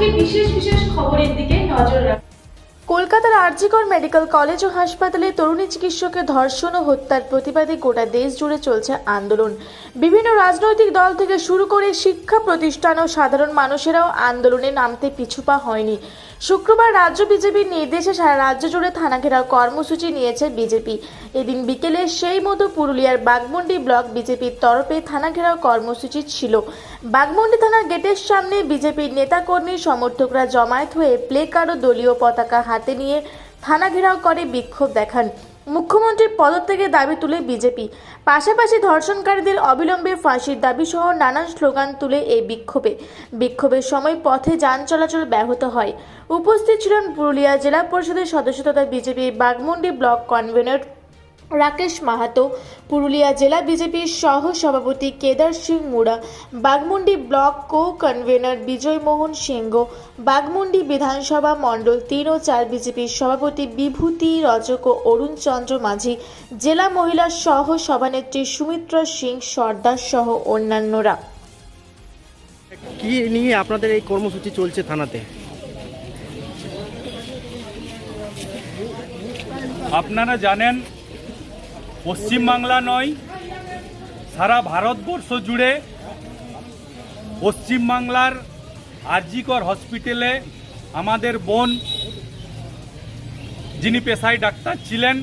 আজকে বিশেষ বিশেষ খবরের দিকে নজর রাখুন। কলকাতার আরজিকর মেডিকেল কলেজ ও হাসপাতালে তরুণী চিকিৎসকের ধর্ষণ ও হত্যার প্রতিবাদে গোটা দেশ জুড়ে চলছে আন্দোলন। বিভিন্ন রাজনৈতিক দল থেকে শুরু করে শিক্ষা প্রতিষ্ঠান ও সাধারণ মানুষেরাও আন্দোলনে নামতে পিছুপা হয়নি। শুক্রবার রাজ্য বিজেপির নির্দেশে সারা রাজ্য জুড়ে থানা ঘেরাও কর্মসূচি নিয়েছে বিজেপি। এদিন বিকেলে সেই মতো পুরুলিয়ার বাগমুন্ডি ব্লক বিজেপির তরফে থানা ঘেরাও কর্মসূচি ছিল। বাগমুন্ডি থানার গেটের সামনে বিজেপির নেতাকর্মী সমর্থকরা জমায়েত হয়ে প্লে কার্ড ও দলীয় পতাকা হাতে নিয়ে থানা ঘেরাও করে বিক্ষোভ দেখান। মুখ্যমন্ত্রীর পদত্যাগের দাবি তুলে বিজেপি। পাশাপাশি ধর্ষণকারীদের অবিলম্বে ফাঁসির দাবি সহ নানান স্লোগান তুলে এই বিক্ষোভে। বিক্ষোভের সময় পথে যান চলাচল ব্যাহত হয়। উপস্থিত ছিলেন পুরুলিয়া জেলা পরিষদের সদস্য তথা বিজেপির বাগমুন্ডি ব্লক কনভেনর রাকেশ মাহাতো পুরুলিয়া জেলা বিজেপির সহ সভাপতি Kedar Singh Mura Baghmundi block co convener Bijay Mohan Singha Baghmundi বিধানসভা মণ্ডল তিন ও চার বিজেপির সভাপতি বিভূতি রজক ও অরুণ চন্দ্র মাঝি জেলা মহিলা সহ সভানেত্রী সুমিত্রা সিং সর্দার সহ অন্যান্যরা। কি নিয়ে আপনাদের এই কর্মসূচি চলছে থানাতে? আপনারা জানেন পশ্চিমবাংলা নয়, সারা ভারতবর্ষ জুড়ে পশ্চিমবাংলার আরজিকর হসপিটালে আমাদের বোন যিনি পেশায় ডাক্তার ছিলেন,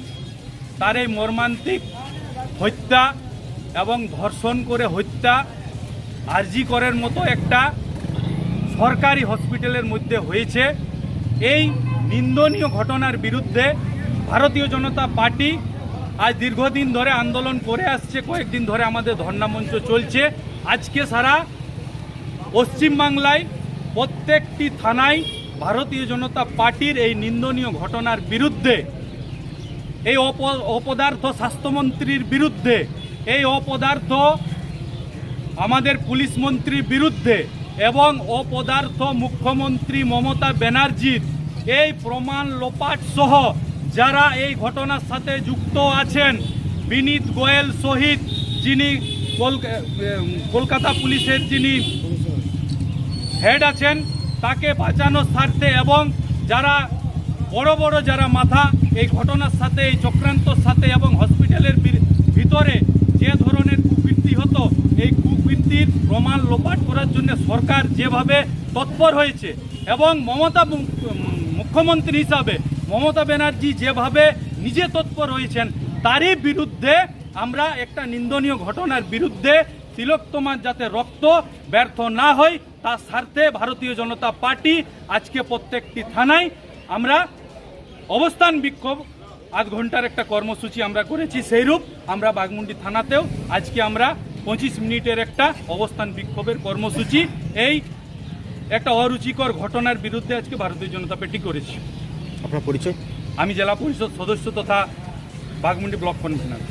তার এই মর্মান্তিক হত্যা এবং ধর্ষণ করে হত্যা আরজিকরের মতো একটা সরকারি হসপিটালের মধ্যে হয়েছে। এই নিন্দনীয় ঘটনার বিরুদ্ধে ভারতীয় জনতা পার্টি আজ দীর্ঘদিন ধরে আন্দোলন করে আসছে, কয়েকদিন ধরে আমাদের ধর্ণামঞ্চ চলছে। আজকে সারা পশ্চিমবাংলায় প্রত্যেকটি থানায় ভারতীয় জনতা পার্টির এই নিন্দনীয় ঘটনার বিরুদ্ধে, এই অপ- অপদার্থ স্বাস্থ্যমন্ত্রীর বিরুদ্ধে, এই অপদার্থ আমাদের পুলিশ মন্ত্রীর বিরুদ্ধে এবং অপদার্থ মুখ্যমন্ত্রী মমতা ব্যানার্জির এই প্রমাণ লোপাট সহ যারা এই ঘটনার সাথে যুক্ত আছেন, বিনীত গোয়েল শহীদ যিনি কলকাতা পুলিশের যিনি হেড আছেন, তাকে বাঁচানোর স্বার্থে এবং যারা, বড় বড় যারা মাথা এই ঘটনার সাথে, এই চক্রান্তর সাথে এবং হসপিটালের ভিতরে যে ধরনের কুকীর্তি হতো, এই কুকীর্তির প্রমাণ লোপাট করার জন্য সরকার যেভাবে তৎপর হয়েছে এবং মমতা মুখ্যমন্ত্রী হিসাবে মমতা ব্যানার্জি যেভাবে নিজে তৎপর হয়েছেন তারই বিরুদ্ধে আমরা একটা নিন্দনীয় ঘটনার বিরুদ্ধে তিলোত্তমার যাতে রক্ত ব্যর্থ না হয়, তার স্বার্থে ভারতীয় জনতা পার্টি আজকে প্রত্যেকটি থানায় আমরা অবস্থান বিক্ষোভ, আধ ঘণ্টার একটা কর্মসূচি আমরা করেছি, সেইরূপ আমরা বাগমুন্ডি থানাতেও আজকে আমরা পঁচিশ মিনিটের একটা অবস্থান বিক্ষোভের কর্মসূচি, এই একটা অরুচিকর ঘটনার বিরুদ্ধে আজকে ভারতীয় জনতা পার্টি করেছি। আপনার পরিচয়? আমি জেলা পরিষদ সদস্য তথা বাগমুন্ডি ব্লক কনভেনার